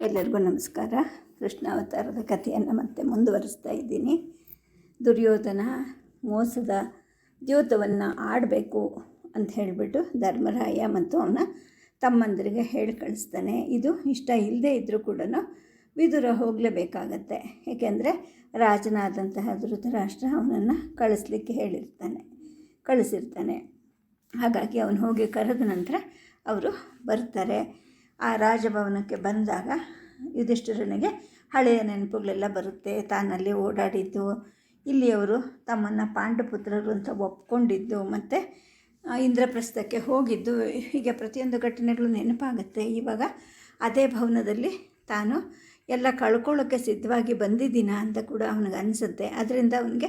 ಎಲ್ಲರಿಗೂ ನಮಸ್ಕಾರ. ಕೃಷ್ಣಾವತಾರದ ಕಥೆಯನ್ನು ಮತ್ತೆ ಮುಂದುವರಿಸ್ತಾ ಇದ್ದೀನಿ. ದುರ್ಯೋಧನ ಮೋಸದ ದ್ಯೂತವನ್ನು ಆಡಬೇಕು ಅಂತ ಹೇಳಿಬಿಟ್ಟು ಧರ್ಮರಾಯ ಮತ್ತು ಅವನ ತಮ್ಮಂದರಿಗೆ ಹೇಳಿ ಕಳಿಸ್ತಾನೆ. ಇದು ಇಷ್ಟ ಇಲ್ಲದೇ ಇದ್ದರೂ ಕೂಡ ವಿದುರ ಹೋಗಲೇಬೇಕಾಗತ್ತೆ. ಏಕೆಂದರೆ ರಾಜನಾದಂತಹ ಧೃತರಾಷ್ಟ್ರ ಅವನನ್ನು ಕಳಿಸ್ಲಿಕ್ಕೆ ಹೇಳಿರ್ತಾನೆ, ಕಳಿಸಿರ್ತಾನೆ. ಹಾಗಾಗಿ ಅವನು ಹೋಗಿ ಕರೆದ ನಂತರ ಅವರು ಬರ್ತಾರೆ. ಆ ರಾಜಭವನಕ್ಕೆ ಬಂದಾಗ ಯುಧಿಷ್ಠಿರನಿಗೆ ಹಳೆಯ ನೆನಪುಗಳೆಲ್ಲ ಬರುತ್ತೆ. ತಾನಲ್ಲಿ ಓಡಾಡಿದ್ದು, ಇಲ್ಲಿಯವರು ತಮ್ಮನ್ನು ಪಾಂಡುಪುತ್ರರು ಅಂತ ಒಪ್ಕೊಂಡಿದ್ದು, ಮತ್ತು ಇಂದ್ರಪ್ರಸ್ಥಕ್ಕೆ ಹೋಗಿದ್ದು, ಹೀಗೆ ಪ್ರತಿಯೊಂದು ಘಟನೆಗಳು ನೆನಪಾಗುತ್ತೆ. ಇವಾಗ ಅದೇ ಭವನದಲ್ಲಿ ತಾನು ಎಲ್ಲ ಕಳ್ಕೊಳ್ಳೋಕ್ಕೆ ಸಿದ್ಧವಾಗಿ ಬಂದಿದ್ದೀನ ಅಂತ ಕೂಡ ಅವನಿಗೆ ಅನಿಸುತ್ತೆ. ಅದರಿಂದ ಅವನಿಗೆ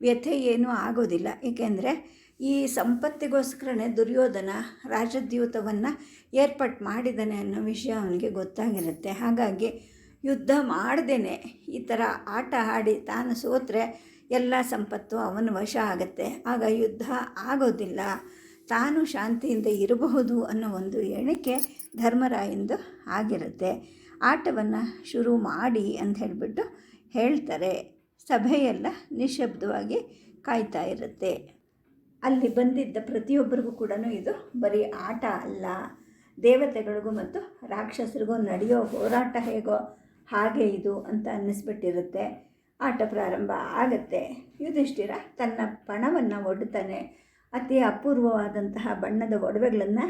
ವ್ಯಥೆ ಏನೂ ಆಗೋದಿಲ್ಲ. ಏಕೆಂದರೆ ಈ ಸಂಪತ್ತಿಗೋಸ್ಕರನೇ ದುರ್ಯೋಧನ ರಾಜದ್ಯೂತವನ್ನು ಏರ್ಪಾಟ್ ಮಾಡಿದ್ದಾನೆ ಅನ್ನೋ ವಿಷಯ ಅವನಿಗೆ ಗೊತ್ತಾಗಿರುತ್ತೆ. ಹಾಗಾಗಿ ಯುದ್ಧ ಮಾಡ್ದೇ ಈ ಥರ ಆಟ ಆಡಿ ತಾನು ಸೋತ್ರೆ ಎಲ್ಲ ಸಂಪತ್ತು ಅವನ ವಶ ಆಗುತ್ತೆ. ಆಗ ಯುದ್ಧ ಆಗೋದಿಲ್ಲ. ತಾನು ಶಾಂತಿಯಿಂದ ಇರಬಹುದು ಅನ್ನೋ ಒಂದು ಎಣಿಕೆ ಧರ್ಮರಾಯಂದು ಆಗಿರುತ್ತೆ. ಆಟವನ್ನು ಶುರು ಮಾಡಿ ಅಂತ ಹೇಳಿಬಿಟ್ಟು ಹೇಳ್ತಾರೆ. ಸಭೆಯೆಲ್ಲ ನಿಶಬ್ದವಾಗಿ ಕಾಯ್ತಾ ಇರುತ್ತೆ. ಅಲ್ಲಿ ಬಂದಿದ್ದ ಪ್ರತಿಯೊಬ್ಬರಿಗೂ ಕೂಡ ಇದು ಬರೀ ಆಟ ಅಲ್ಲ. ದೇವತೆಗಳಿಗೂ ಮತ್ತು ರಾಕ್ಷಸರಿಗೂ ನಡೆಯೋ ಹೋರಾಟ ಹೇಗೋ ಹಾಗೆ ಇದು ಅಂತ ಅನ್ನಿಸ್ಬಿಟ್ಟಿರುತ್ತೆ. ಆಟ ಪ್ರಾರಂಭ ಆಗುತ್ತೆ. ಯುಧಿಷ್ಠಿರ ತನ್ನ ಪಣವನ್ನು ಒಡ್ತಾನೆ. ಅತಿ ಅಪೂರ್ವವಾದಂತಹ ಬಣ್ಣದ ಒಡವೆಗಳನ್ನು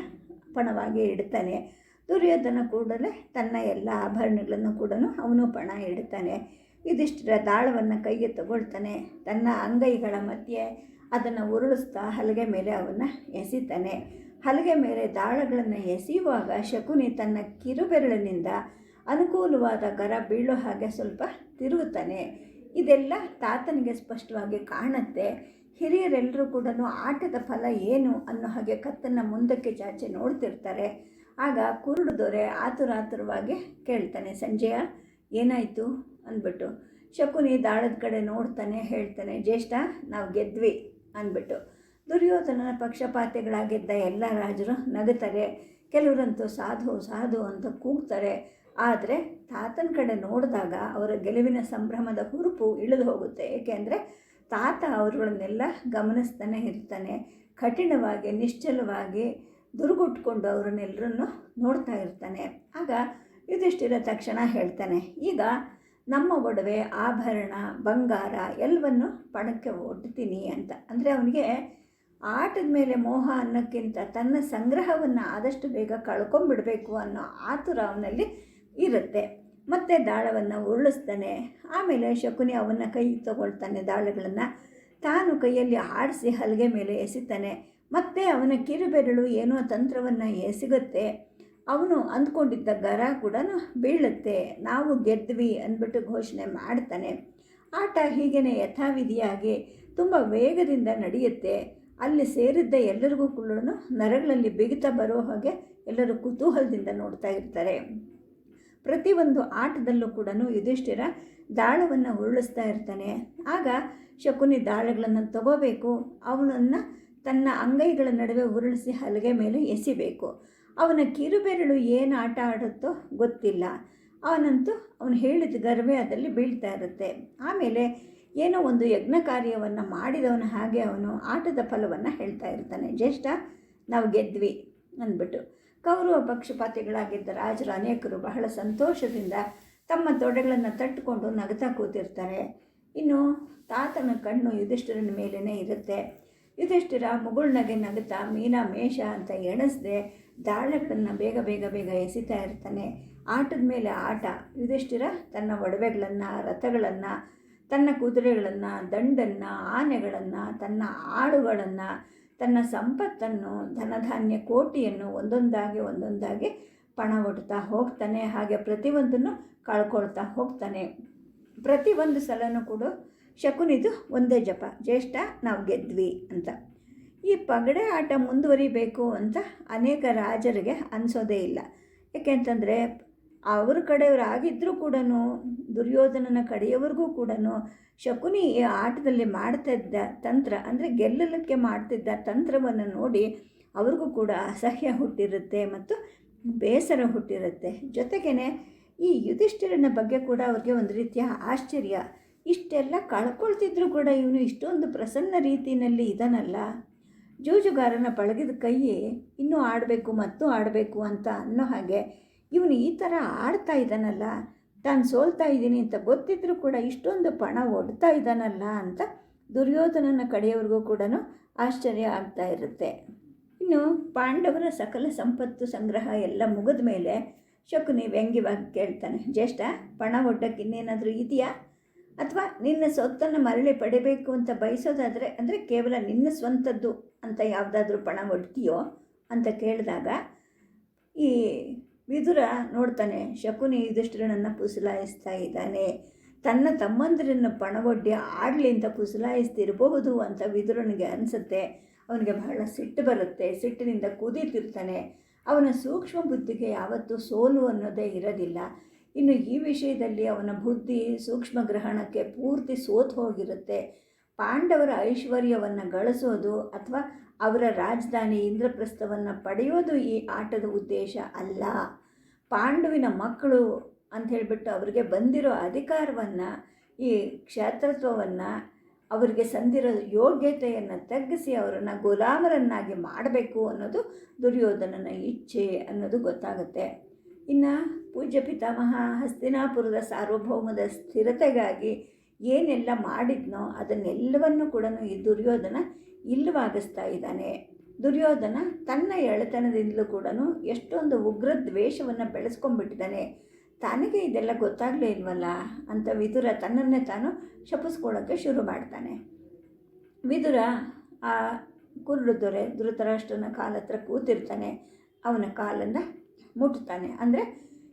ಪಣವಾಗಿ ಇಡ್ತಾನೆ. ದುರ್ಯೋಧನ ಕೂಡಲೇ ತನ್ನ ಎಲ್ಲ ಆಭರಣಗಳನ್ನು ಕೂಡ ಅವನು ಪಣ ಇಡ್ತಾನೆ. ಯುಧಿಷ್ಠಿರ ದಾಳವನ್ನು ಕೈಗೆ ತಗೊಳ್ತಾನೆ. ತನ್ನ ಅಂಗೈಗಳ ಮಧ್ಯೆ ಅದನ್ನು ಉರುಳಿಸ್ತಾ ಹಲಗೆ ಮೇಲೆ ಅವನ್ನು ಎಸಿತಾನೆ. ಹಲಗೆ ಮೇಲೆ ದಾಳಗಳನ್ನು ಎಸೆಯುವಾಗ ಶಕುನಿ ತನ್ನ ಕಿರುಬೆರಳಿನಿಂದ ಅನುಕೂಲವಾದ ಗರ ಬೀಳೋ ಹಾಗೆ ಸ್ವಲ್ಪ ತಿರುಗುತ್ತಾನೆ. ಇದೆಲ್ಲ ತಾತನಿಗೆ ಸ್ಪಷ್ಟವಾಗಿ ಕಾಣುತ್ತೆ. ಹಿರಿಯರೆಲ್ಲರೂ ಕೂಡ ಆಟದ ಫಲ ಏನು ಅನ್ನೋ ಹಾಗೆ ಕತ್ತನ್ನು ಮುಂದಕ್ಕೆ ಚಾಚಿ ನೋಡ್ತಿರ್ತಾರೆ. ಆಗ ಕುರುಡು ದೊರೆ ಆತುರಾತುರವಾಗಿ ಕೇಳ್ತಾನೆ, ಸಂಜಯ? ಏನಾಯಿತು? ಅಂದ್ಬಿಟ್ಟು. ಶಕುನಿ ದಾಳದ ಕಡೆ ನೋಡ್ತಾನೆ, ಹೇಳ್ತಾನೆ, ಜ್ಯೇಷ್ಠ, ನಾವು ಗೆದ್ವಿ. ಅಂದ್ಬಿಟ್ಟು. ದುರ್ಯೋಧನನ ಪಕ್ಷಪಾತಿಗಳಾಗಿದ್ದ ಎಲ್ಲ ರಾಜರು ನಗುತ್ತಾರೆ. ಕೆಲವರಂತೂ ಸಾಧು ಸಾಧು ಅಂತ ಕೂಗ್ತಾರೆ. ಆದರೆ ತಾತನ ಕಡೆ ನೋಡಿದಾಗ ಅವರ ಗೆಲುವಿನ ಸಂಭ್ರಮದ ಹುರುಪು ಇಳಿದು ಹೋಗುತ್ತೆ. ಏಕೆಂದರೆ ತಾತ ಅವರುಗಳನ್ನೆಲ್ಲ ಗಮನಿಸ್ತಾನೆ ಇರ್ತಾನೆ. ಕಠಿಣವಾಗಿ, ನಿಶ್ಚಲವಾಗಿ ದುರುಗುಟ್ಕೊಂಡು ಅವರನ್ನೆಲ್ಲರನ್ನು ನೋಡ್ತಾ ಇರ್ತಾನೆ. ಆಗ ಯುಧಿಷ್ಠಿರ ತಕ್ಷಣ ಹೇಳ್ತಾನೆ, ಈಗ ನಮ್ಮ ಒಡವೆ, ಆಭರಣ, ಬಂಗಾರ ಎಲ್ಲವನ್ನು ಪಣಕ್ಕೆ ಒಡ್ತೀನಿ ಅಂತ. ಅಂದರೆ ಅವನಿಗೆ ಆಟದ ಮೇಲೆ ಮೋಹ ಅನ್ನೋಕ್ಕಿಂತ ತನ್ನ ಸಂಗ್ರಹವನ್ನು ಆದಷ್ಟು ಬೇಗ ಕಳ್ಕೊಂಬಿಡಬೇಕು ಅನ್ನೋ ಆತುರ ಅವನಲ್ಲಿ ಇರುತ್ತೆ. ಮತ್ತು ದಾಳವನ್ನು ಉರುಳಿಸ್ತಾನೆ. ಆಮೇಲೆ ಶಕುನಿ ಅವನ್ನ ಕೈ ತಗೊಳ್ತಾನೆ ದಾಳಗಳನ್ನು. ತಾನು ಕೈಯಲ್ಲಿ ಆಡಿಸಿ ಹಲಗೆ ಮೇಲೆ ಎಸಿತಾನೆ. ಮತ್ತೆ ಅವನ ಕಿರುಬೆರಳು ಏನೋ ತಂತ್ರವನ್ನು ಎಸಗುತ್ತೆ. ಅವನು ಅಂದ್ಕೊಂಡಿದ್ದ ಗರ ಕೂಡ ಬೀಳುತ್ತೆ. ನಾವು ಗೆದ್ವಿ ಅಂದ್ಬಿಟ್ಟು ಘೋಷಣೆ ಮಾಡ್ತಾನೆ. ಆಟ ಹೀಗೇ ಯಥಾವಿಧಿಯಾಗಿ ತುಂಬ ವೇಗದಿಂದ ನಡೆಯುತ್ತೆ. ಅಲ್ಲಿ ಸೇರಿದ್ದ ಎಲ್ಲರಿಗೂ ಕೂಡ ನರಗಳಲ್ಲಿ ಬಿಗಿತ ಬರೋ ಹಾಗೆ ಎಲ್ಲರೂ ಕುತೂಹಲದಿಂದ ನೋಡ್ತಾ ಇರ್ತಾರೆ. ಪ್ರತಿಯೊಂದು ಆಟದಲ್ಲೂ ಕೂಡ ಯುಧಿಷ್ಠಿರ ದಾಳವನ್ನು ಉರುಳಿಸ್ತಾ ಇರ್ತಾನೆ. ಆಗ ಶಕುನಿ ದಾಳಗಳನ್ನು ತಗೋಬೇಕು. ಅವನನ್ನು ತನ್ನ ಅಂಗೈಗಳ ನಡುವೆ ಉರುಳಿಸಿ ಹಲಗೆ ಮೇಲೆ ಎಸಿಬೇಕು. ಅವನ ಕಿರುಬೆರಳು ಏನು ಆಟ ಆಡುತ್ತೋ ಗೊತ್ತಿಲ್ಲ. ಅವನಂತೂ ಅವನು ಹೇಳಿದ ಗರ್ಭದಲ್ಲಿ ಬೀಳ್ತಾ ಇರುತ್ತೆ. ಆಮೇಲೆ ಏನೋ ಒಂದು ಯಜ್ಞ ಕಾರ್ಯವನ್ನು ಮಾಡಿದವನ ಹಾಗೆ ಅವನು ಆಟದ ಫಲವನ್ನು ಹೇಳ್ತಾ ಇರ್ತಾನೆ. ಜ್ಯೇಷ್ಠ, ನಾವು ಗೆದ್ವಿ ಅಂದ್ಬಿಟ್ಟು. ಕೌರವ ಪಕ್ಷಪಾತಿಗಳಾಗಿದ್ದ ರಾಜರು ಅನೇಕರು ಬಹಳ ಸಂತೋಷದಿಂದ ತಮ್ಮ ತೊಡೆಗಳನ್ನು ತಟ್ಟುಕೊಂಡು ನಗ್ತಾ ಕೂತಿರ್ತಾರೆ. ಇನ್ನು ತಾತನ ಕಣ್ಣು ಯುಧಿಷ್ಠಿರನ ಮೇಲೇ ಇರುತ್ತೆ. ಯುಧಿಷ್ಠಿರ ಮುಗುಳ್ನಗೆ ನಗುತ್ತಾ ಮೀನಾ ಮೇಷ ಅಂತ ಎಣಿಸ್ದೆ ದಾಳಗಳನ್ನು ಬೇಗ ಬೇಗ ಬೇಗ ಎಸಿತಾ ಇರ್ತಾನೆ. ಆಟದ ಮೇಲೆ ಆಟ. ಯುಧಿಷ್ಠಿರ ತನ್ನ ಒಡವೆಗಳನ್ನು, ರಥಗಳನ್ನು, ತನ್ನ ಕುದುರೆಗಳನ್ನು, ದಂಡನ್ನು, ಆನೆಗಳನ್ನು, ತನ್ನ ಆಡುಗಳನ್ನು, ತನ್ನ ಸಂಪತ್ತನ್ನು, ಧನಧಾನ್ಯ ಕೋಟಿಯನ್ನು ಒಂದೊಂದಾಗಿ ಒಂದೊಂದಾಗಿ ಪಣ ಒಡ್ತಾ ಹೋಗ್ತಾನೆ. ಹಾಗೆ ಪ್ರತಿಯೊಂದನ್ನು ಕಳ್ಕೊಳ್ತಾ ಹೋಗ್ತಾನೆ. ಪ್ರತಿಯೊಂದು ಸಲನೂ ಕೂಡ ಶಕುನಿದು ಒಂದೇ ಜಪ, ಜ್ಯೇಷ್ಠ, ನಾವು ಗೆದ್ವಿ ಅಂತ. ಈ ಪಗಡೆ ಆಟ ಮುಂದುವರಿಬೇಕು ಅಂತ ಅನೇಕ ರಾಜರಿಗೆ ಅನಿಸೋದೇ ಇಲ್ಲ. ಏಕೆಂತಂದರೆ ಅವ್ರ ಕಡೆಯವರಾಗಿದ್ದರೂ ಕೂಡ ದುರ್ಯೋಧನನ ಕಡೆಯವರೆಗೂ ಕೂಡ ಶಕುನಿ ಈ ಆಟದಲ್ಲಿ ಮಾಡ್ತಿದ್ದ ತಂತ್ರ, ಅಂದರೆ ಗೆಲ್ಲಲಿಕ್ಕೆ ಮಾಡ್ತಿದ್ದ ತಂತ್ರವನ್ನು ನೋಡಿ ಅವ್ರಿಗೂ ಕೂಡ ಅಸಹ್ಯ ಹುಟ್ಟಿರುತ್ತೆ ಮತ್ತು ಬೇಸರ ಹುಟ್ಟಿರುತ್ತೆ. ಜೊತೆಗೇ ಈ ಯುಧಿಷ್ಠಿರನ ಬಗ್ಗೆ ಕೂಡ ಅವ್ರಿಗೆ ಒಂದು ರೀತಿಯ ಆಶ್ಚರ್ಯ. ಇಷ್ಟೆಲ್ಲ ಕಳ್ಕೊಳ್ತಿದ್ರು ಕೂಡ ಇವನು ಇಷ್ಟೊಂದು ಪ್ರಸನ್ನ ರೀತಿಯಲ್ಲಿ ಇದನಲ್ಲ. ಜೂಜುಗಾರನ ಪಳಗಿದ ಕೈಯೇ ಇನ್ನೂ ಆಡಬೇಕು, ಮತ್ತು ಆಡಬೇಕು ಅಂತ ಅನ್ನೋ ಹಾಗೆ ಇವನು ಈ ಥರ ಆಡ್ತಾ ಇದ್ದಾನಲ್ಲ. ತಾನು ಸೋಲ್ತಾ ಇದ್ದೀನಿ ಅಂತ ಗೊತ್ತಿದ್ರೂ ಕೂಡ ಇಷ್ಟೊಂದು ಪಣ ಒಡ್ತಾ ಇದ್ದಾನಲ್ಲ ಅಂತ ದುರ್ಯೋಧನನ ಕಡೆಯವ್ರಿಗೂ ಕೂಡ ಆಶ್ಚರ್ಯ ಆಗ್ತಾ ಇರುತ್ತೆ. ಇನ್ನು ಪಾಂಡವರ ಸಕಲ ಸಂಪತ್ತು ಸಂಗ್ರಹ ಎಲ್ಲ ಮುಗಿದ ಮೇಲೆ ಶಕುನಿ ವ್ಯಂಗ್ಯವಾಗಿ ಕೇಳ್ತಾನೆ, ಜ್ಯೇಷ್ಠ, ಪಣ ಒಡ್ಡಕ್ಕೆ ಇನ್ನೇನಾದರೂ ಇದೆಯಾ? ಅಥವಾ ನಿನ್ನ ಸೊತ್ತನ್ನು ಮರಳಿ ಪಡಿಬೇಕು ಅಂತ ಬಯಸೋದಾದರೆ, ಅಂದರೆ ಕೇವಲ ನಿನ್ನ ಸ್ವಂತದ್ದು ಅಂತ ಯಾವುದಾದ್ರೂ ಪಣ ಒಡ್ತೀಯೋ ಅಂತ ಕೇಳಿದಾಗ ಈ ವಿದುರ ನೋಡ್ತಾನೆ, ಶಕುನಿ ಯುಧಿಷ್ಠಿರನನ್ನು ಪುಸಲಾಯಿಸ್ತಾ ಇದ್ದಾನೆ. ತನ್ನ ತಮ್ಮಂದಿರನ್ನು ಪಣಗೊಡ್ಡಿ ಆಡಲಿ ಅಂತ ಪುಸಲಾಯಿಸ್ತಿರಬಹುದು ಅಂತ ವಿದುರನಿಗೆ ಅನಿಸುತ್ತೆ. ಅವನಿಗೆ ಬಹಳ ಸಿಟ್ಟು ಬರುತ್ತೆ. ಸಿಟ್ಟಿನಿಂದ ಕುದೀತಿರ್ತಾನೆ ಅವನ ಸೂಕ್ಷ್ಮ ಬುದ್ಧಿಗೆ ಯಾವತ್ತೂ ಸೋಲು ಅನ್ನೋದೇ ಇರೋದಿಲ್ಲ. ಇನ್ನು ಈ ವಿಷಯದಲ್ಲಿ ಅವನ ಬುದ್ಧಿ ಸೂಕ್ಷ್ಮ ಗ್ರಹಣಕ್ಕೆ ಪೂರ್ತಿ ಸೋತು ಹೋಗಿರುತ್ತೆ. ಪಾಂಡವರ ಐಶ್ವರ್ಯವನ್ನು ಗಳಿಸೋದು ಅಥವಾ ಅವರ ರಾಜಧಾನಿ ಇಂದ್ರಪ್ರಸ್ಥವನ್ನು ಪಡೆಯೋದು ಈ ಆಟದ ಉದ್ದೇಶ ಅಲ್ಲ. ಪಾಂಡುವಿನ ಮಕ್ಕಳು ಅಂತ ಹೇಳಿಬಿಟ್ಟು ಅವರಿಗೆ ಬಂದಿರೋ ಅಧಿಕಾರವನ್ನು, ಈ ಕ್ಷೇತ್ರತ್ವವನ್ನು, ಅವರಿಗೆ ಸಂದಿರೋ ಯೋಗ್ಯತೆಯನ್ನು ತಗ್ಗಿಸಿ ಅವರನ್ನು ಗುಲಾಮರನ್ನಾಗಿ ಮಾಡಬೇಕು ಅನ್ನೋದು ದುರ್ಯೋಧನನ ಇಚ್ಛೆ ಅನ್ನೋದು ಗೊತ್ತಾಗುತ್ತೆ. ಇನ್ನು ಪೂಜ್ಯ ಪಿತಾಮಹ ಹಸ್ತಿನಾಪುರದ ಸಾರ್ವಭೌಮದ ಸ್ಥಿರತೆಗಾಗಿ ಏನೆಲ್ಲ ಮಾಡಿದ್ನೋ ಅದನ್ನೆಲ್ಲವನ್ನು ಕೂಡ ಈ ದುರ್ಯೋಧನ ಇಲ್ಲವಾಗಿಸ್ತಾ ಇದ್ದಾನೆ. ದುರ್ಯೋಧನ ತನ್ನ ಎಳೆತನದಿಂದಲೂ ಕೂಡ ಎಷ್ಟೊಂದು ಉಗ್ರ ದ್ವೇಷವನ್ನು ಬೆಳೆಸ್ಕೊಂಡ್ಬಿಟ್ಟಿದ್ದಾನೆ. ತನಗೆ ಇದೆಲ್ಲ ಗೊತ್ತಾಗಲೇ ಇಲ್ವಲ್ಲ? ಅಂತ ವಿದುರ ತನ್ನನ್ನೇ ತಾನು ಶಪಿಸ್ಕೊಳ್ಳೋಕ್ಕೆ ಶುರು ಮಾಡ್ತಾನೆ. ವಿದುರ ಆ ಕುರುಡು ದೊರೆ ಧೃತರಾಷ್ಟ್ರನ ಕಾಲ ಹತ್ರ ಕೂತಿರ್ತಾನೆ. ಅವನ ಕಾಲನ್ನು ಮುಟ್ತಾನೆ. ಅಂದರೆ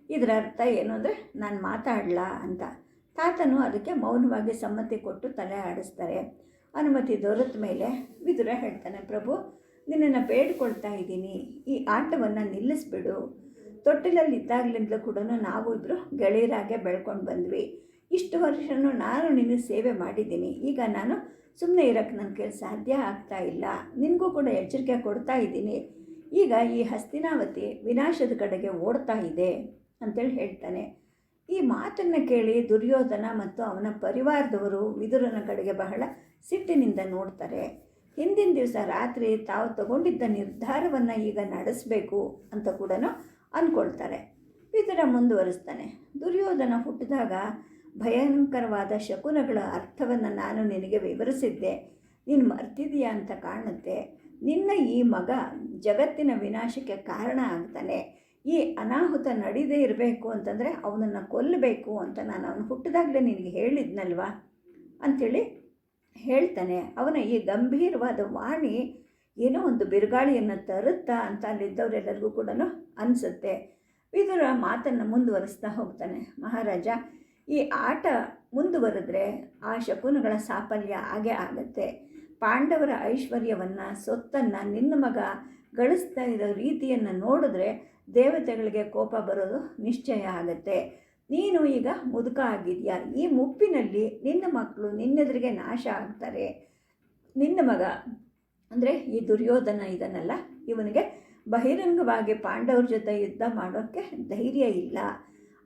ಇದರ ಅರ್ಥ ಏನು ಅಂದರೆ ನಾನು ಮಾತಾಡಲ ಅಂತ. ತಾತನು ಅದಕ್ಕೆ ಮೌನವಾಗಿ ಸಮ್ಮತಿ ಕೊಟ್ಟು ತಲೆ ಆಡಿಸ್ತಾರೆ. ಅನುಮತಿ ದೊರೆತ ಮೇಲೆ ವಿದುರ ಹೇಳ್ತಾನೆ, ಪ್ರಭು, ನಿನ್ನನ್ನು ಬೇಡ್ಕೊಳ್ತಾ ಇದ್ದೀನಿ. ಈ ಆಟವನ್ನು ನಿಲ್ಲಿಸ್ಬಿಡು. ತೊಟ್ಟಿಲಲ್ಲಿ ಇದ್ದಾಗಲಿಂದಲೂ ಕೂಡ ನಾವು ಇಬ್ಬರು ಗೆಳೆಯರಾಗೆ ಬೆಳ್ಕೊಂಡು ಬಂದ್ವಿ. ಇಷ್ಟು ವರ್ಷನೂ ನಾನು ನಿನ್ನ ಸೇವೆ ಮಾಡಿದ್ದೀನಿ. ಈಗ ನಾನು ಸುಮ್ಮನೆ ಇರೋಕ್ಕೆ ನನ್ನ ಸಾಧ್ಯ ಆಗ್ತಾ ಇಲ್ಲ. ನಿನಗೂ ಕೂಡ ಎಚ್ಚರಿಕೆ ಕೊಡ್ತಾ ಇದ್ದೀನಿ. ಈಗ ಈ ಹಸ್ತಿನಾವತಿ ವಿನಾಶದ ಕಡೆಗೆ ಓಡ್ತಾ ಇದೆ ಅಂತೇಳಿ ಹೇಳ್ತಾನೆ. ಈ ಮಾತನ್ನು ಕೇಳಿ ದುರ್ಯೋಧನ ಮತ್ತು ಅವನ ಪರಿವಾರದವರು ವಿದುರನ ಕಡೆಗೆ ಬಹಳ ಸಿಟ್ಟಿನಿಂದ ನೋಡ್ತಾರೆ. ಹಿಂದಿನ ದಿವಸ ರಾತ್ರಿ ತಾವು ತಗೊಂಡಿದ್ದ ನಿರ್ಧಾರವನ್ನು ಈಗ ನಡೆಸಬೇಕು ಅಂತ ಕೂಡ ಅಂದ್ಕೊಳ್ತಾರೆ ವಿದುರ ಮುಂದುವರಿಸ್ತಾನೆ. ದುರ್ಯೋಧನ ಹುಟ್ಟಿದಾಗ ಭಯಂಕರವಾದ ಶಕುನಗಳ ಅರ್ಥವನ್ನು ನಾನು ನಿನಗೆ ವಿವರಿಸಿದ್ದೆ. ನೀನು ಮರ್ತಿದೀಯಾ ಅಂತ ಕಾಣುತ್ತೆ. ನಿನ್ನ ಈ ಮಗ ಜಗತ್ತಿನ ವಿನಾಶಕ್ಕೆ ಕಾರಣ ಆಗ್ತಾನೆ. ಈ ಅನಾಹುತ ನಡೀದೇ ಇರಬೇಕು ಅಂತಂದರೆ ಅವನನ್ನು ಕೊಲ್ಲಬೇಕು ಅಂತ ನಾನು ಅವನು ಹುಟ್ಟಿದಾಗಲೇ ನಿನಗೆ ಹೇಳಿದ್ನಲ್ವಾ? ಅಂಥೇಳಿ ಹೇಳ್ತಾನೆ. ಅವನ ಈ ಗಂಭೀರವಾದ ವಾಣಿ ಏನೋ ಒಂದು ಬಿರುಗಾಳಿಯನ್ನು ತರುತ್ತಾ ಅಂತ ಅಲ್ಲಿದ್ದವರೆಲ್ಲರಿಗೂ ಕೂಡ ಅನಿಸುತ್ತೆ. ವಿದುರ ಮಾತನ್ನು ಮುಂದುವರಿಸ್ತಾ ಹೋಗ್ತಾನೆ. ಮಹಾರಾಜ, ಈ ಆಟ ಮುಂದುವರೆದ್ರೆ ಆ ಶಕುನಗಳ ಸಾಫಲ್ಯ ಆಗೇ ಆಗುತ್ತೆ. ಪಾಂಡವರ ಐಶ್ವರ್ಯವನ್ನು, ಸೊತ್ತನ್ನು, ನಿನ್ನ ಮಗ ಗಳಿಸ್ತಾ ಇರೋ ರೀತಿಯನ್ನು ನೋಡಿದ್ರೆ ದೇವತೆಗಳಿಗೆ ಕೋಪ ಬರೋದು ನಿಶ್ಚಯ ಆಗುತ್ತೆ. ನೀನು ಈಗ ಮುದುಕ ಆಗಿದೆಯಾ? ಈ ಮುಪ್ಪಿನಲ್ಲಿ ನಿನ್ನ ಮಕ್ಕಳು ನಿನ್ನೆದುರಿಗೆ ನಾಶ ಆಗ್ತಾರೆ. ನಿನ್ನ ಮಗ ಅಂದರೆ ಈ ದುರ್ಯೋಧನ ಇದನ್ನಲ್ಲ ಇವನಿಗೆ ಬಹಿರಂಗವಾಗಿ ಪಾಂಡವರ ಜೊತೆ ಯುದ್ಧ ಮಾಡೋಕ್ಕೆ ಧೈರ್ಯ ಇಲ್ಲ.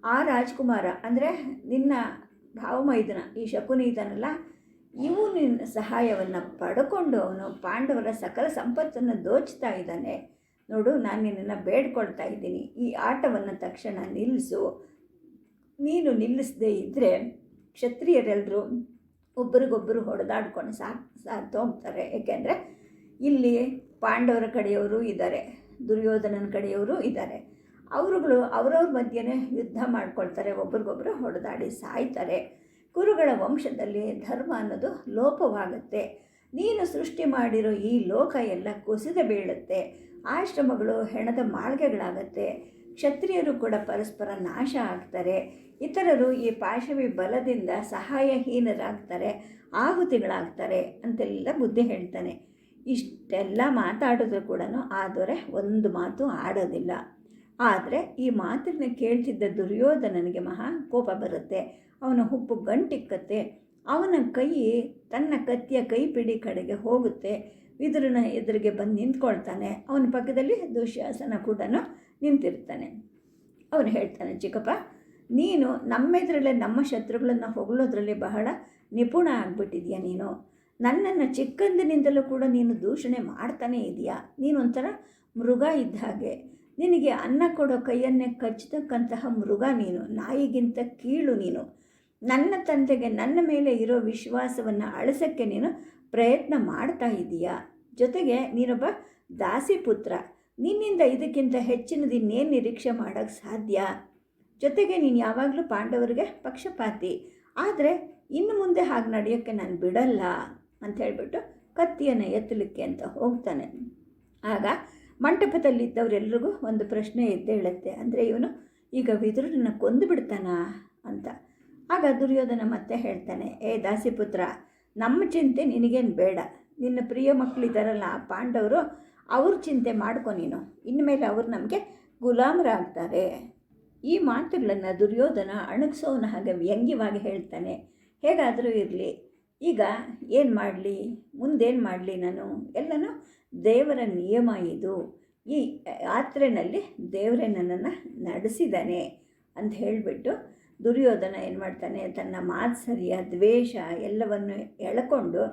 ಆ ರಾಜ್ಕುಮಾರ ಅಂದರೆ ನಿನ್ನ ಭಾವಮೈದನ, ಈ ಶಕುನಿ ಇದನ್ನಲ್ಲ ನಿನ್ನ ಸಹಾಯವನ್ನು ಪಡ್ಕೊಂಡು ಅವನು ಪಾಂಡವರ ಸಕಲ ಸಂಪತ್ತನ್ನು ದೋಚ್ತಾ ಇದ್ದಾನೆ. ನೋಡು, ನಾನು ನಿನ್ನನ್ನು ಬೇಡ್ಕೊಳ್ತಾ ಇದ್ದೀನಿ. ಈ ಆಟವನ್ನು ತಕ್ಷಣ ನಿಲ್ಲಿಸು ನೀನು ನಿಲ್ಲಿಸದೇ ಇದ್ದರೆ ಕ್ಷತ್ರಿಯರೆಲ್ಲರೂ ಒಬ್ಬರಿಗೊಬ್ಬರು ಹೊಡೆದಾಡ್ಕೊಂಡು ಸಾ ಸಾ ಹೋಗ್ತಾರೆ ಏಕೆಂದರೆ ಇಲ್ಲಿ ಪಾಂಡವರ ಕಡೆಯವರು ಇದ್ದಾರೆ, ದುರ್ಯೋಧನನ ಕಡೆಯವರು ಇದ್ದಾರೆ. ಅವರುಗಳು ಅವರವ್ರ ಮಧ್ಯೆನೇ ಯುದ್ಧ ಮಾಡ್ಕೊಳ್ತಾರೆ ಒಬ್ರಿಗೊಬ್ಬರು ಹೊಡೆದಾಡಿ ಸಾಯ್ತಾರೆ. ಕುರುಗಳ ವಂಶದಲ್ಲಿ ಧರ್ಮ ಅನ್ನೋದು ಲೋಪವಾಗುತ್ತೆ. ನೀನು ಸೃಷ್ಟಿ ಮಾಡಿರೋ ಈ ಲೋಕ ಎಲ್ಲ ಕುಸಿದ ಬೀಳುತ್ತೆ. ಆಶ್ರಮಗಳು ಹೆಣದ ಮಾಳ್ಗೆಗಳಾಗತ್ತೆ. ಕ್ಷತ್ರಿಯರು ಕೂಡ ಪರಸ್ಪರ ನಾಶ ಆಗ್ತಾರೆ. ಇತರರು ಈ ಪಾಶವಿ ಬಲದಿಂದ ಸಹಾಯಹೀನರಾಗ್ತಾರೆ, ಆಹುತಿಗಳಾಗ್ತಾರೆ ಅಂತೆಲ್ಲ ಬುದ್ಧಿ ಹೇಳ್ತಾನೆ. ಇಷ್ಟೆಲ್ಲ ಮಾತಾಡಿದ್ರು ಕೂಡ ಆದರೆ ದೊರೆ ಒಂದು ಮಾತು ಆಡೋದಿಲ್ಲ. ಆದರೆ ಈ ಮಾತನ್ನು ಕೇಳ್ತಿದ್ದ ದುರ್ಯೋಧನನಿಗೆ ಮಹಾ ಕೋಪ ಬರುತ್ತೆ. ಅವನ ಹುಪ್ಪು ಗಂಟಿಕ್ಕತ್ತೆ. ಅವನ ಕೈ ತನ್ನ ಕತ್ತಿಯ ಕೈಪಿಡಿ ಕಡೆಗೆ ಹೋಗುತ್ತೆ. ವಿದುರನ ಎದುರಿಗೆ ಬಂದು ನಿಂತ್ಕೊಳ್ತಾನೆ. ಅವನ ಪಕ್ಕದಲ್ಲಿ ದುಶ್ಯಾಸನ ಕೂಡ ನಿಂತಿರ್ತಾನೆ. ಅವನು ಹೇಳ್ತಾನೆ, ಚಿಕ್ಕಪ್ಪ, ನೀನು ನಮ್ಮೆದುರಲ್ಲೇ ನಮ್ಮ ಶತ್ರುಗಳನ್ನು ಹೊಗಳೋದ್ರಲ್ಲಿ ಬಹಳ ನಿಪುಣ ಆಗಿಬಿಟ್ಟಿದ್ಯಾ ನೀನು? ನನ್ನನ್ನು ಚಿಕ್ಕಂದಿನಿಂದಲೂ ಕೂಡ ನೀನು ದೂಷಣೆ ಮಾಡ್ತಾನೇ ಇದೆಯಾ? ನೀನು ಒಂಥರ ಮೃಗ ಇದ್ದ ಹಾಗೆ. ನಿನಗೆ ಅನ್ನ ಕೊಡೋ ಕೈಯನ್ನೇ ಕಚ್ಚತಕ್ಕಂತಹ ಮೃಗ ನೀನು. ನಾಯಿಗಿಂತ ಕೀಳು ನೀನು. ನನ್ನ ತಂದೆಗೆ ನನ್ನ ಮೇಲೆ ಇರೋ ವಿಶ್ವಾಸವನ್ನು ಅಳಿಸೋಕ್ಕೆ ನೀನು ಪ್ರಯತ್ನ ಮಾಡ್ತಾ ಇದೀಯಾ? ಜೊತೆಗೆ ನೀನೊಬ್ಬ ದಾಸಿ ಪುತ್ರ. ನಿನ್ನಿಂದ ಇದಕ್ಕಿಂತ ಹೆಚ್ಚಿನದು ಇನ್ನೇನು ನಿರೀಕ್ಷೆ ಮಾಡೋಕ್ಕೆ ಸಾಧ್ಯ? ಜೊತೆಗೆ ನೀನು ಯಾವಾಗಲೂ ಪಾಂಡವರಿಗೆ ಪಕ್ಷಪಾತಿ. ಆದರೆ ಇನ್ನು ಮುಂದೆ ಹಾಗೆ ನಡೆಯೋಕ್ಕೆ ನಾನು ಬಿಡಲ್ಲ ಅಂತ ಹೇಳಿಬಿಟ್ಟು ಕತ್ತಿಯನ್ನು ಎತ್ತಲಿಕ್ಕೆ ಅಂತ ಹೋಗ್ತಾನೆ. ಆಗ ಮಂಟಪದಲ್ಲಿದ್ದವರೆಲ್ರಿಗೂ ಒಂದು ಪ್ರಶ್ನೆ ಎದ್ದೇಳುತ್ತೆ. ಅಂದರೆ ಇವನು ಈಗ ವಿದುರನ್ನ ಕೊಂದು ಬಿಡ್ತಾನಾ ಅಂತ. ಆಗ ದುರ್ಯೋಧನ ಮತ್ತೆ ಹೇಳ್ತಾನೆ, ಏ ದಾಸಿಪುತ್ರ, ನಮ್ಮ ಚಿಂತೆ ನಿನಗೇನು ಬೇಡ. ನಿನ್ನ ಪ್ರಿಯ ಮಕ್ಕಳಿದ್ದಾರಲ್ಲ ಪಾಂಡವರು, ಅವ್ರ ಚಿಂತೆ ಮಾಡ್ಕೊ ನೀನು. ಇನ್ಮೇಲೆ ಅವ್ರು ನಮಗೆ ಗುಲಾಮರಾಗ್ತಾರೆ. ಈ ಮಾತುಗಳನ್ನು ದುರ್ಯೋಧನ ಅಣಗಿಸೋನ ಹಾಗೆ ವ್ಯಂಗ್ಯವಾಗಿ ಹೇಳ್ತಾನೆ. ಹೇಗಾದರೂ ಇರಲಿ. ಈಗ ಏನು ಮಾಡಲಿ? ಮುಂದೇನು ಮಾಡಲಿ ನಾನು? ಎಲ್ಲನೂ ದೇವರ ನಿಯಮ ಇದು. ಈ ಯಾತ್ರೆನಲ್ಲಿ ದೇವರೇ ನನ್ನನ್ನು ನಡೆಸಿದ್ದಾನೆ ಅಂತ ಹೇಳಿಬಿಟ್ಟು ದುರ್ಯೋಧನ ಏನು ಮಾಡ್ತಾನೆ, ತನ್ನ ಮಾತ್ಸರ್ಯ ದ್ವೇಷ ಎಲ್ಲವನ್ನು ಎಳ್ಕೊಂಡು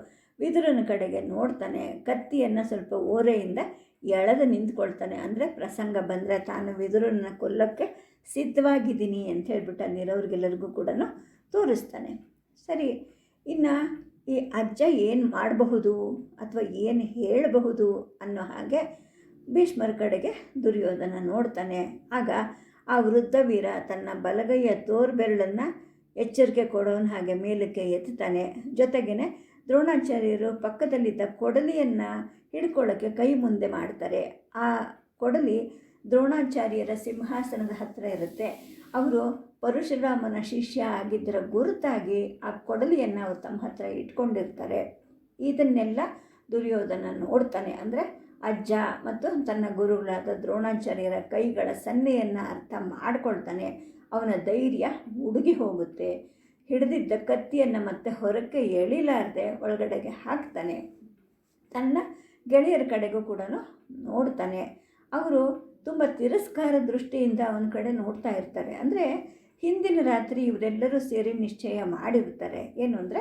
ವಿದುರನ ಕಡೆಗೆ ನೋಡ್ತಾನೆ. ಕತ್ತಿಯನ್ನು ಸ್ವಲ್ಪ ಓರೆಯಿಂದ ಎಳೆದು ನಿಂತ್ಕೊಳ್ತಾನೆ. ಅಂದರೆ ಪ್ರಸಂಗ ಬಂದರೆ ತಾನು ವಿದುರನ್ನ ಕೊಲ್ಲಕ್ಕೆ ಸಿದ್ಧವಾಗಿದ್ದೀನಿ ಅಂತ ಹೇಳ್ಬಿಟ್ಟು ಅಲ್ಲಿರೋರಿಗೆಲ್ಲರಿಗೂ ಕೂಡ ತೋರಿಸ್ತಾನೆ. ಸರಿ, ಇನ್ನು ಈ ಅಜ್ಜ ಏನು ಮಾಡಬಹುದು ಅಥವಾ ಏನು ಹೇಳಬಹುದು ಅನ್ನೋ ಹಾಗೆ ಭೀಷ್ಮರ ಕಡೆಗೆ ದುರ್ಯೋಧನ ನೋಡ್ತಾನೆ. ಆಗ ಆ ವೃದ್ಧ ವೀರ ತನ್ನ ಬಲಗೈಯ ತೋರ್ಬೆರಳನ್ನು ಎಚ್ಚರಿಕೆ ಕೊಡೋನ ಹಾಗೆ ಮೇಲಕ್ಕೆ ಎತ್ತುತ್ತಾನೆ ಜೊತೆಗೇ ದ್ರೋಣಾಚಾರ್ಯರು ಪಕ್ಕದಲ್ಲಿದ್ದ ಕೊಡಲಿಯನ್ನು ಹಿಡ್ಕೊಳ್ಳೋಕ್ಕೆ ಕೈ ಮುಂದೆ ಮಾಡ್ತಾರೆ. ಆ ಕೊಡಲಿ ದ್ರೋಣಾಚಾರ್ಯರ ಸಿಂಹಾಸನದ ಹತ್ತಿರ ಇರುತ್ತೆ. ಅವರು ಪರಶುರಾಮನ ಶಿಷ್ಯ ಆಗಿದ್ದರ ಗುರುತಾಗಿ ಆ ಕೊಡಲಿಯನ್ನು ಅವರು ತಮ್ಮ ಹತ್ರ ಇಟ್ಕೊಂಡಿರ್ತಾರೆ. ಇದನ್ನೆಲ್ಲ ದುರ್ಯೋಧನ ನೋಡ್ತಾನೆ. ಅಂದರೆ ಅಜ್ಜ ಮತ್ತು ತನ್ನ ಗುರುಗಳಾದ ದ್ರೋಣಾಚಾರ್ಯರ ಕೈಗಳ ಸನ್ನೆಯನ್ನು ಅರ್ಥ ಮಾಡಿಕೊಳ್ತಾನೆ. ಅವನ ಧೈರ್ಯ ಉಡುಗಿ ಹೋಗುತ್ತೆ. ಹಿಡಿದಿದ್ದ ಕತ್ತಿಯನ್ನು ಮತ್ತೆ ಹೊರಕ್ಕೆ ಎಳಿಲಾರದೆ ಒಳಗಡೆಗೆ ಹಾಕ್ತಾನೆ. ತನ್ನ ಗೆಳೆಯರ ಕಡೆಗೂ ಕೂಡ ನೋಡ್ತಾನೆ. ಅವರು ತುಂಬ ತಿರಸ್ಕಾರ ದೃಷ್ಟಿಯಿಂದ ಅವನ ಕಡೆ ನೋಡ್ತಾ ಇರ್ತಾರೆ. ಅಂದರೆ ಹಿಂದಿನ ರಾತ್ರಿ ಇವರೆಲ್ಲರೂ ಸೇರಿ ನಿಶ್ಚಯ ಮಾಡಿರ್ತಾರೆ. ಏನು ಅಂದರೆ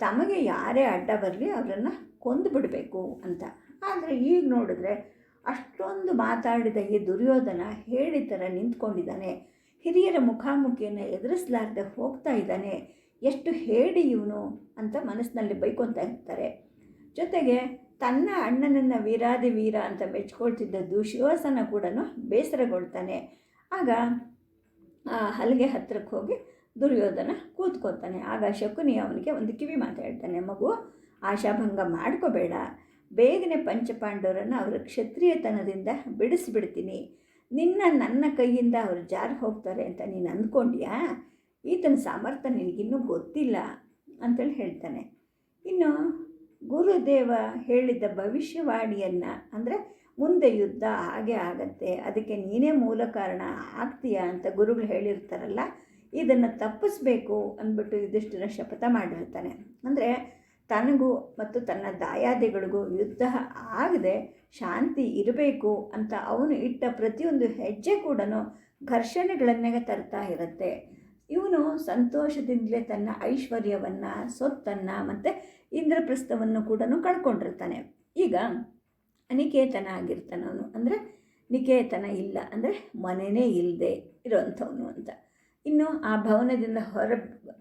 ತಮಗೆ ಯಾರೇ ಅಡ್ಡ ಬರಲಿ ಅವರನ್ನು ಕೊಂದು ಬಿಡಬೇಕು ಅಂತ. ಆದರೆ ಈಗ ನೋಡಿದ್ರೆ ಅಷ್ಟೊಂದು ಮಾತಾಡಿದ ಈ ದುರ್ಯೋಧನ ಹೇಳಿ ಥರ ನಿಂತ್ಕೊಂಡಿದ್ದಾನೆ. ಹಿರಿಯರ ಮುಖಾಮುಖಿಯನ್ನು ಎದುರಿಸಲಾರ್ದೆ ಹೋಗ್ತಾ ಇದ್ದಾನೆ. ಎಷ್ಟು ಹೇಳಿ ಇವನು ಅಂತ ಮನಸ್ಸಿನಲ್ಲಿ ಬೈಕೊತಾ ಇರ್ತಾರೆ. ಜೊತೆಗೆ ತನ್ನ ಅಣ್ಣನನ್ನು ವೀರಾದಿ ವೀರ ಅಂತ ಮೆಚ್ಕೊಳ್ತಿದ್ದ ದುಶ್ಯೋಸನ ಕೂಡ ಬೇಸರಗೊಳ್ತಾನೆ. ಆಗ ಹಲಗೆ ಹತ್ತಿರಕ್ಕೆ ಹೋಗಿ ದುರ್ಯೋಧನ ಕೂತ್ಕೋತಾನೆ ಆಗ ಶಕುನಿ ಅವನಿಗೆ ಒಂದು ಕಿವಿ ಮಾತಾಡ್ತಾನೆ ಮಗು, ಆಶಾಭಂಗ ಮಾಡ್ಕೋಬೇಡ. ಬೇಗನೆ ಪಂಚಪಾಂಡವರನ್ನು ಅವರ ಕ್ಷತ್ರಿಯತನದಿಂದ ಬಿಡಿಸಿಬಿಡ್ತೀನಿ. ನಿನ್ನ ನನ್ನ ಕೈಯಿಂದ ಅವರು ಜಾರಿ ಹೋಗ್ತಾರೆ ಅಂತ ನೀನು ಅಂದ್ಕೊಂಡ್ಯಾ? ಈತನ ಸಾಮರ್ಥ್ಯ ನಿನಗಿನ್ನೂ ಗೊತ್ತಿಲ್ಲ, ಅಂತೇಳಿ ಹೇಳ್ತಾನೆ. ಇನ್ನು ಗುರುದೇವ ಹೇಳಿದ್ದ ಭವಿಷ್ಯವಾಣಿಯನ್ನು, ಅಂದರೆ ಮುಂದೆ ಯುದ್ಧ ಹಾಗೆ ಆಗತ್ತೆ. ಅದಕ್ಕೆ ನೀನೇ ಮೂಲ ಕಾರಣ ಆಗ್ತೀಯಾ ಅಂತ ಗುರುಗಳು ಹೇಳಿರ್ತಾರಲ್ಲ ಇದನ್ನು ತಪ್ಪಿಸ್ಬೇಕು ಅಂದ್ಬಿಟ್ಟು ಯುಧಿಷ್ಠಿರ ಶಪಥ ಮಾಡಿರ್ತಾನೆ. ಅಂದರೆ ತನಗೂ ಮತ್ತು ತನ್ನ ದಾಯಾದಿಗಳಿಗೂ ಯುದ್ಧ ಆಗದೆ ಶಾಂತಿ ಇರಬೇಕು ಅಂತ ಅವನು ಇಟ್ಟ ಪ್ರತಿಯೊಂದು ಹೆಜ್ಜೆ ಕೂಡ ಘರ್ಷಣೆಗಳನ್ನೇ ತರ್ತಾ ಇರುತ್ತೆ. ಇವನು ಸಂತೋಷದಿಂದಲೇ ತನ್ನ ಐಶ್ವರ್ಯವನ್ನು ಸೊತ್ತನ್ನು ಮತ್ತು ಇಂದ್ರಪ್ರಸ್ಥವನ್ನು ಕೂಡ ಕಳ್ಕೊಂಡಿರ್ತಾನೆ. ಈಗ ಅನಿಕೇತನ ಆಗಿರ್ತಾನವನು. ಅಂದರೆ ನಿಕೇತನ ಇಲ್ಲ, ಅಂದರೆ ಮನೆಯೇ ಇಲ್ಲದೆ ಇರೋವಂಥವನು ಅಂತ. ಇನ್ನು ಆ ಭವನದಿಂದ ಹೊರ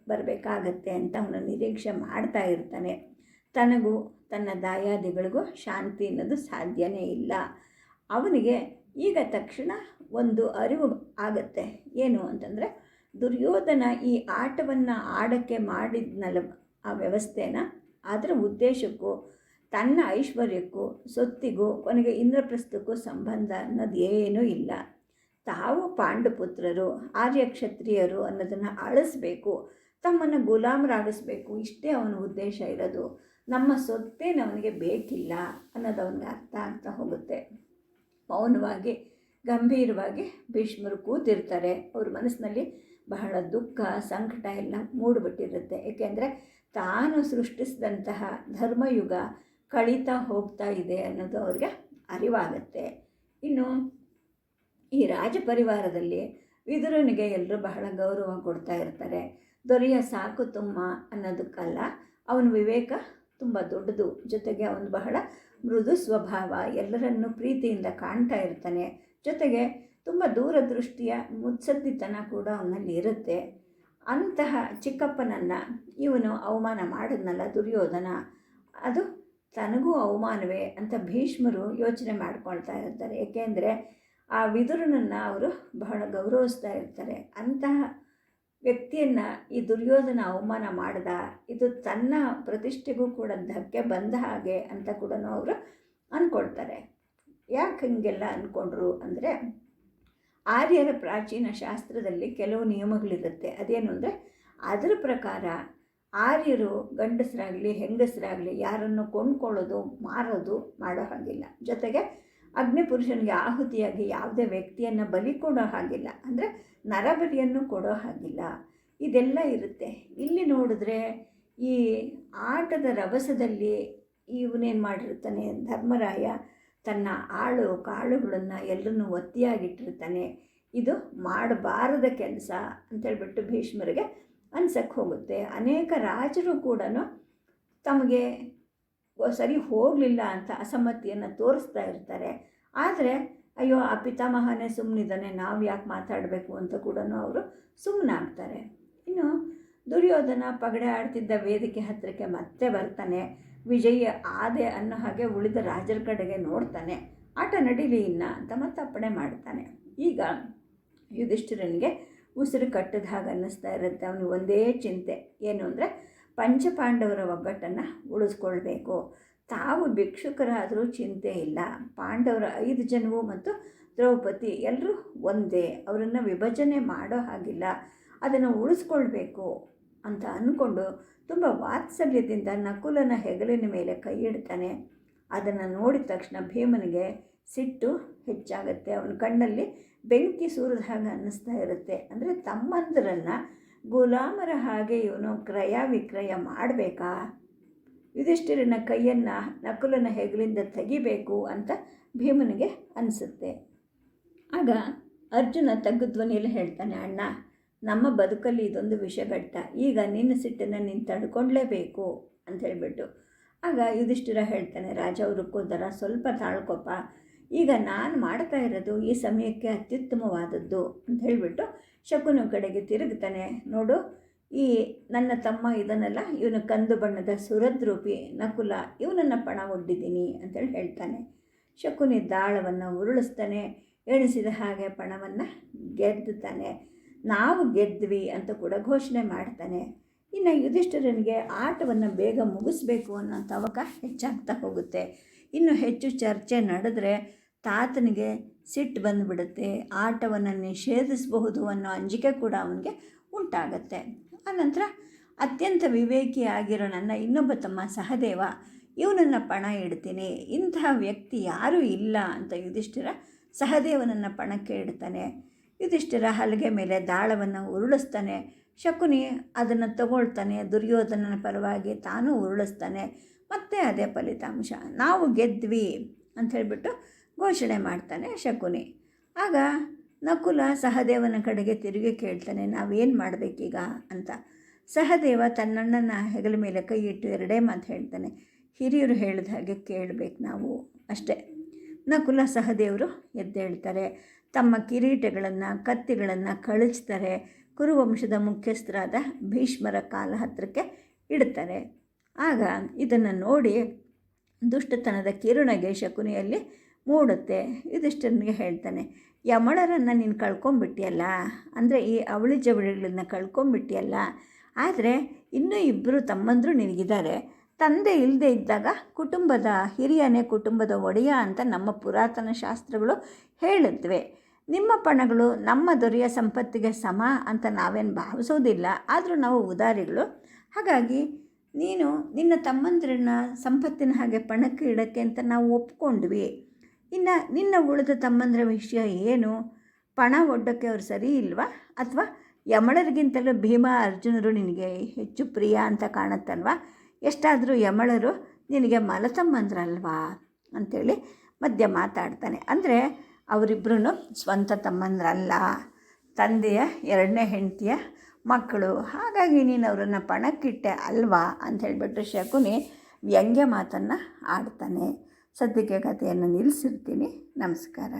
ಬರಬೇಕಾಗತ್ತೆ ಅಂತ ಅವನು ನಿರೀಕ್ಷೆ ಮಾಡ್ತಾ ಇರ್ತಾನೆ. ತನಗೂ ತನ್ನ ದಾಯಾದಿಗಳಿಗೂ ಶಾಂತಿ ಅನ್ನೋದು ಸಾಧ್ಯನೇ ಇಲ್ಲ. ಅವನಿಗೆ ಈಗ ತಕ್ಷಣ ಒಂದು ಅರಿವು ಆಗತ್ತೆ. ಏನು ಅಂತಂದರೆ, ದುರ್ಯೋಧನ ಈ ಆಟವನ್ನು ಆಡೋಕ್ಕೆ ಮಾಡಿದ್ನಲ್ಲ ಆ ವ್ಯವಸ್ಥೆನ, ಅದರ ಉದ್ದೇಶಕ್ಕೂ, ತನ್ನ ಐಶ್ವರ್ಯಕ್ಕೂ, ಸೊತ್ತಿಗೂ, ಕೊನೆಗೆ ಇಂದ್ರಪ್ರಸ್ಥಕ್ಕೂ ಸಂಬಂಧ ಅನ್ನೋದು ಏನೂ ಇಲ್ಲ. ತಾವು ಪಾಂಡುಪುತ್ರರು, ಆರ್ಯಕ್ಷತ್ರಿಯರು ಅನ್ನೋದನ್ನು ಅಳಿಸ್ಬೇಕು, ತಮ್ಮನ್ನು ಗುಲಾಮರಾಗಿಸ್ಬೇಕು, ಇಷ್ಟೇ ಅವನ ಉದ್ದೇಶ ಇರೋದು. ನಮ್ಮ ಸೊತ್ತೇನು ಅವನಿಗೆ ಬೇಕಿಲ್ಲ ಅನ್ನೋದು ಅವನಿಗೆ ಅರ್ಥ ಆಗ್ತಾ ಹೋಗುತ್ತೆ. ಮೌನವಾಗಿ, ಗಂಭೀರವಾಗಿ ಭೀಷ್ಮರು ಕೂತಿರ್ತಾರೆ. ಅವ್ರ ಮನಸ್ಸಿನಲ್ಲಿ ಬಹಳ ದುಃಖ, ಸಂಕಟ ಎಲ್ಲ ಮೂಡಿಬಿಟ್ಟಿರುತ್ತೆ. ಏಕೆಂದರೆ ತಾನು ಸೃಷ್ಟಿಸಿದಂತಹ ಧರ್ಮಯುಗ ಕಳೀತಾ ಹೋಗ್ತಾ ಇದೆ ಅನ್ನೋದು ಅವ್ರಿಗೆ ಅರಿವಾಗುತ್ತೆ. ಇನ್ನು ಈ ರಾಜ ಪರಿವಾರದಲ್ಲಿ ವಿದುರನಿಗೆ ಎಲ್ಲರೂ ಬಹಳ ಗೌರವ ಕೊಡ್ತಾ ಇರ್ತಾರೆ. ದೊರೆಯ ಸಾಕು ತುಮ್ಮ ಅನ್ನೋದಕ್ಕಲ್ಲ, ಅವನ ವಿವೇಕ ತುಂಬ ದೊಡ್ಡದು. ಜೊತೆಗೆ ಅವನು ಬಹಳ ಮೃದು ಸ್ವಭಾವ, ಎಲ್ಲರನ್ನು ಪ್ರೀತಿಯಿಂದ ಕಾಣ್ತಾ ಇರ್ತಾನೆ. ಜೊತೆಗೆ ತುಂಬ ದೂರದೃಷ್ಟಿಯ ಮುತ್ಸದ್ದಿತನ ಕೂಡ ಅವನಲ್ಲಿ ಇರುತ್ತೆ. ಅಂತಹ ಚಿಕ್ಕಪ್ಪನನ್ನು ಇವನು ಅವಮಾನ ಮಾಡಿದ್ನಲ್ಲ, ದುರ್ಯೋಧನ, ಅದು ತನಗೂ ಅವಮಾನವೇ ಅಂತ ಭೀಷ್ಮರು ಯೋಚನೆ ಮಾಡ್ಕೊಳ್ತಾ ಇರ್ತಾರೆ. ಏಕೆಂದರೆ ಆ ವಿದುರನನ್ನು ಅವರು ಬಹಳ ಗೌರವಿಸ್ತಾ ಇರ್ತಾರೆ. ಅಂತಹ ವ್ಯಕ್ತಿಯನ್ನು ಈ ದುರ್ಯೋಧನ ಅವಮಾನ ಮಾಡ್ದ, ಇದು ತನ್ನ ಪ್ರತಿಷ್ಠೆಗೂ ಕೂಡ ಧಕ್ಕೆ ಬಂದ ಹಾಗೆ ಅಂತ ಕೂಡ ಅವರು ಅಂದ್ಕೊಳ್ತಾರೆ ಯಾಕೆ ಹೀಗೆಲ್ಲ ಅಂದ್ಕೊಂಡ್ರು ಅಂದರೆ, ಆರ್ಯರ ಪ್ರಾಚೀನ ಶಾಸ್ತ್ರದಲ್ಲಿ ಕೆಲವು ನಿಯಮಗಳಿರುತ್ತೆ. ಅದೇನು ಅಂದರೆ, ಅದರ ಪ್ರಕಾರ ಆರ್ಯರು ಗಂಡಸರಾಗಲಿ ಹೆಂಗಸರಾಗಲಿ ಯಾರನ್ನು ಕೊಂಡ್ಕೊಳ್ಳೋದು, ಮಾರೋದು ಮಾಡೋ ಹಾಗಿಲ್ಲ. ಜೊತೆಗೆ ಅಗ್ನಿಪುರುಷನಿಗೆ ಆಹುತಿಯಾಗಿ ಯಾವುದೇ ವ್ಯಕ್ತಿಯನ್ನು ಬಲಿ ಕೊಡೋ ಹಾಗಿಲ್ಲ. ಅಂದರೆ ನರಬಲಿಯನ್ನು ಕೊಡೋ ಹಾಗಿಲ್ಲ. ಇದೆಲ್ಲ ಇರುತ್ತೆ. ಇಲ್ಲಿ ನೋಡಿದ್ರೆ ಈ ಆಟದ ರಭಸದಲ್ಲಿ ಇವನೇನು ಮಾಡಿರ್ತಾನೆ? ಧರ್ಮರಾಯ ತನ್ನ ಆಳು ಕಾಳುಗಳನ್ನು ಎಲ್ಲರನ್ನೂ ಒತ್ತಿಯಾಗಿಟ್ಟಿರ್ತಾನೆ. ಇದು ಮಾಡಬಾರದ ಕೆಲಸ ಅಂತೇಳ್ಬಿಟ್ಟು ಭೀಷ್ಮರಿಗೆ ಅನ್ಸಕ್ಕೆ ಹೋಗುತ್ತೆ. ಅನೇಕ ರಾಜರು ಕೂಡ ತಮಗೆ ಸರಿ ಹೋಗಲಿಲ್ಲ ಅಂತ ಅಸಮ್ಮತಿಯನ್ನು ತೋರಿಸ್ತಾ ಇರ್ತಾರೆ. ಆದರೆ, ಅಯ್ಯೋ, ಆ ಪಿತಾಮಹನೇ ಸುಮ್ಮನಿದ್ದಾನೆ ನಾವು ಯಾಕೆ ಮಾತಾಡಬೇಕು ಅಂತ ಕೂಡ ಅವರು ಸುಮ್ಮನಾಗ್ತಾರೆ ಇನ್ನು ದುರ್ಯೋಧನ ಪಗಡೆ ಆಡ್ತಿದ್ದ ವೇದಿಕೆ ಹತ್ತಿರಕ್ಕೆ ಮತ್ತೆ ಬರ್ತಾನೆ. ವಿಜಯ ಆದೆ ಅನ್ನೋ ಹಾಗೆ ಉಳಿದ ರಾಜರ ಕಡೆಗೆ ನೋಡ್ತಾನೆ. ಆಟ ನಡೀಲಿ ಇನ್ನ ಅಂತ ಮತ್ತೆ ಮಾಡ್ತಾನೆ. ಈಗ ಯುಧಿಷ್ಠಿರನಿಗೆ ಉಸಿರು ಕಟ್ಟಿದ ಹಾಗೆ ಅನ್ನಿಸ್ತಾ ಇರುತ್ತೆ. ಅವನಿಗೆ ಒಂದೇ ಚಿಂತೆ. ಏನು ಅಂದರೆ ಪಂಚಪಾಂಡವರ ಒಗ್ಗಟ್ಟನ್ನು ಉಳಿಸ್ಕೊಳ್ಬೇಕು. ತಾವು ಭಿಕ್ಷುಕರಾದರೂ ಚಿಂತೆ ಇಲ್ಲ. ಪಾಂಡವರ ಐದು ಜನವು ಮತ್ತು ದ್ರೌಪದಿ ಎಲ್ಲರೂ ಒಂದೇ. ಅವರನ್ನು ವಿಭಜನೆ ಮಾಡೋ ಹಾಗಿಲ್ಲ. ಅದನ್ನು ಉಳಿಸ್ಕೊಳ್ಬೇಕು ಅಂತ ಅಂದ್ಕೊಂಡು ತುಂಬ ವಾತ್ಸಲ್ಯದಿಂದ ನಕುಲನ ಹೆಗಲಿನ ಮೇಲೆ ಕೈ ಇಡ್ತಾನೆ. ಅದನ್ನು ನೋಡಿದ ತಕ್ಷಣ ಭೀಮನಿಗೆ ಸಿಟ್ಟು ಹೆಚ್ಚಾಗುತ್ತೆ. ಅವನ ಕಣ್ಣಲ್ಲಿ ಬೆಂಕಿ ಸೂರಿದ ಹಾಗೆ ಅನ್ನಿಸ್ತಾ ಇರುತ್ತೆ. ಅಂದರೆ ತಮ್ಮಂದರನ್ನು ಗುಲಾಮರ ಹಾಗೆ ಇವನು ಕ್ರಯ ವಿಕ್ರಯ ಮಾಡಬೇಕಾ? ಯುಧಿಷ್ಠಿರನ ಕೈಯನ್ನು ನಕುಲನ ಹೆಗಲಿಂದ ತೆಗಿಬೇಕು ಅಂತ ಭೀಮನಿಗೆ ಅನಿಸುತ್ತೆ. ಆಗ ಅರ್ಜುನ ತಗ್ಗು ಧ್ವನಿಯಲ್ಲಿ ಹೇಳ್ತಾನೆ, ಅಣ್ಣ, ನಮ್ಮ ಬದುಕಲ್ಲಿ ಇದೊಂದು ವಿಷಘಟ್ಟ. ಈಗ ನಿನ್ನ ಸಿಟ್ಟನ್ನು ನೀನು ತಡ್ಕೊಳ್ಳೇಬೇಕು ಅಂತ ಹೇಳಿಬಿಟ್ಟು. ಆಗ ಯುಧಿಷ್ಠಿರ ಹೇಳ್ತಾನೆ, ರಾಜ ವೃಕ್ಕೋದರ ಸ್ವಲ್ಪ ತಾಳ್ಕೊಪ್ಪ. ಈಗ ನಾನು ಮಾಡ್ತಾ ಇರೋದು ಈ ಸಮಯಕ್ಕೆ ಅತ್ಯುತ್ತಮವಾದದ್ದು ಅಂತ ಹೇಳಿಬಿಟ್ಟು ಶಕುನ ಕಡೆಗೆ ತಿರುಗ್ತಾನೆ. ನೋಡು, ಈ ನನ್ನ ತಮ್ಮ ಇದನ್ನೆಲ್ಲ, ಇವನು ಕಂದು ಬಣ್ಣದ ಸುರದ್ರೂಪಿ, ನಕುಲ, ಇವನನ್ನು ಪಣ ಒಡ್ಡಿದ್ದೀನಿ ಅಂತೇಳಿ ಹೇಳ್ತಾನೆ. ಶಕುನಿ ದಾಳವನ್ನು ಉರುಳಿಸ್ತಾನೆ, ಎಣಿಸಿದ ಹಾಗೆ ಪಣವನ್ನು ಗೆದ್ದುತ್ತಾನೆ. ನಾವು ಗೆದ್ವಿ ಅಂತ ಕೂಡ ಘೋಷಣೆ ಮಾಡ್ತಾನೆ. ಇನ್ನು ಯುಧಿಷ್ಠಿರನಿಗೆ ಆಟವನ್ನು ಬೇಗ ಮುಗಿಸ್ಬೇಕು ಅನ್ನೋ ತವಕ ಹೆಚ್ಚಾಗ್ತಾ ಹೋಗುತ್ತೆ. ಇನ್ನು ಹೆಚ್ಚು ಚರ್ಚೆ ನಡೆದರೆ ತಾತನಿಗೆ ಸಿಟ್ಟು ಬಂದುಬಿಡುತ್ತೆ. ಆಟವನ್ನು ನಿಷೇಧಿಸಬಹುದು ಅನ್ನೋ ಅಂಜಿಕೆ ಕೂಡ ಅವನಿಗೆ ಉಂಟಾಗತ್ತೆ. ಆನಂತರ ಅತ್ಯಂತ ವಿವೇಕಿಯಾಗಿರೋ ನನ್ನ ಇನ್ನೊಬ್ಬ ತಮ್ಮ ಸಹದೇವ ಇವನನ್ನು ಪಣ ಇಡ್ತೀನಿ. ಇಂತಹ ವ್ಯಕ್ತಿ ಯಾರೂ ಇಲ್ಲ ಅಂತ ಯುಧಿಷ್ಠಿರ ಸಹದೇವನನ್ನು ಪಣಕ್ಕೆ ಇಡ್ತಾನೆ. ಯುಧಿಷ್ಠಿರ ಹಲಗೆ ಮೇಲೆ ದಾಳವನ್ನು ಉರುಳಿಸ್ತಾನೆ. ಶಕುನಿ ಅದನ್ನು ತಗೊಳ್ತಾನೆ, ದುರ್ಯೋಧನನ ಪರವಾಗಿ ತಾನು ಉರುಳಿಸ್ತಾನೆ, ಮತ್ತೆ ಅದೇ ಫಲಿತಾಂಶ. ನಾವು ಗೆದ್ವಿ ಅಂತ ಹೇಳಿಬಿಟ್ಟು ಘೋಷಣೆ ಮಾಡ್ತಾನೆ ಶಕುನಿ. ಆಗ ನಕುಲ ಸಹದೇವನ ಕಡೆಗೆ ತಿರುಗಿ ಕೇಳ್ತಾನೆ, ನಾವೇನು ಮಾಡಬೇಕೀಗ ಅಂತ. ಸಹದೇವ ತನ್ನಣ್ಣನ ಹೆಗಲ ಮೇಲೆ ಕೈ ಇಟ್ಟು ಎರಡೇ ಮಾತು ಹೇಳ್ತಾನೆ, ಹಿರಿಯರು ಹೇಳಿದ ಹಾಗೆ ಕೇಳಬೇಕು ನಾವು ಅಷ್ಟೇ. ನಕುಲ ಸಹದೇವರು ಎದ್ದೇಳ್ತಾರೆ, ತಮ್ಮ ಕಿರೀಟಗಳನ್ನು, ಕತ್ತಿಗಳನ್ನು ಕಳಿಸ್ತಾರೆ ಕುರುವಂಶದ ಮುಖ್ಯಸ್ಥರಾದ ಭೀಷ್ಮರ ಕಾಲ ಹತ್ತಿರಕ್ಕೆ ಇಡ್ತಾರೆ ಆಗ ಇದನ್ನು ನೋಡಿ ದುಷ್ಟತನದ ಕಿರುಣಗೆ ಶಕುನಿಯಲ್ಲಿ ಮೂಡುತ್ತೆ. ಇದಿಷ್ಟನಿಗೆ ಹೇಳ್ತಾನೆ, ಯಮಳರನ್ನು ನೀನು ಕಳ್ಕೊಂಬಿಟ್ಟಿಯಲ್ಲ ಅಂದರೆ ಈ ಅವಳಿ ಜವಳಿಗಳನ್ನ ಕಳ್ಕೊಂಬಿಟ್ಟಿಯಲ್ಲ ಆದರೆ ಇನ್ನೂ ಇಬ್ಬರು ತಮ್ಮಂದರು ನಿನಗಿದ್ದಾರೆ. ತಂದೆ ಇಲ್ಲದೆ ಇದ್ದಾಗ ಕುಟುಂಬದ ಹಿರಿಯನೇ ಕುಟುಂಬದ ಒಡೆಯ ಅಂತ ನಮ್ಮ ಪುರಾತನ ಶಾಸ್ತ್ರಗಳು ಹೇಳಿದ್ವೆ ನಿಮ್ಮ ಪಣಗಳು ನಮ್ಮ ದೊರೆಯ ಸಂಪತ್ತಿಗೆ ಸಮ ಅಂತ ನಾವೇನು ಭಾವಿಸೋದಿಲ್ಲ. ಆದರೂ ನಾವು ಉದಾರಿಗಳು. ಹಾಗಾಗಿ ನೀನು ನಿನ್ನ ತಮ್ಮಂದಿರನ್ನ ಸಂಪತ್ತಿನ ಹಾಗೆ ಪಣಕ್ಕೆ ಇಡೋಕ್ಕೆ ಅಂತ ನಾವು ಒಪ್ಕೊಂಡ್ವಿ. ಇನ್ನು ನಿನ್ನ ಉಳಿದ ತಮ್ಮಂದಿರ ವಿಷಯ ಏನು? ಪಣ ಒಡ್ಡೋಕ್ಕೆ ಅವ್ರು ಸರಿ ಇಲ್ವಾ? ಅಥವಾ ಯಮಳರಿಗಿಂತಲೂ ಭೀಮ ಅರ್ಜುನರು ನಿನಗೆ ಹೆಚ್ಚು ಪ್ರಿಯ ಅಂತ ಕಾಣುತ್ತಲ್ವಾ? ಎಷ್ಟಾದರೂ ಯಮಳರು ನಿನಗೆ ಮಲತಮ್ಮಂದ್ರಲ್ವಾ? ಅಂಥೇಳಿ ಮಧ್ಯ ಮಾತಾಡ್ತಾನೆ. ಅಂದರೆ ಅವರಿಬ್ಬರೂ ಸ್ವಂತ ತಮ್ಮಂದ್ರಲ್ಲ. ತಂದೆಯ ಎರಡನೇ ಹೆಂಡತಿಯ ಮಕ್ಕಳು. ಹಾಗಾಗಿ ನೀನು ಅವರನ್ನು ಪಣಕ್ಕಿಟ್ಟೆ ಅಲ್ವಾ ಅಂತ ಹೇಳಿಬಿಟ್ಟು ಶಕುನಿ ವ್ಯಂಗ್ಯ ಮಾತನ್ನು ಆಡ್ತಾನೆ. ಸದ್ಯಕ್ಕೆ ಕಥೆಯನ್ನು ನಿಲ್ಲಿಸಿರ್ತೀನಿ ನಮಸ್ಕಾರ.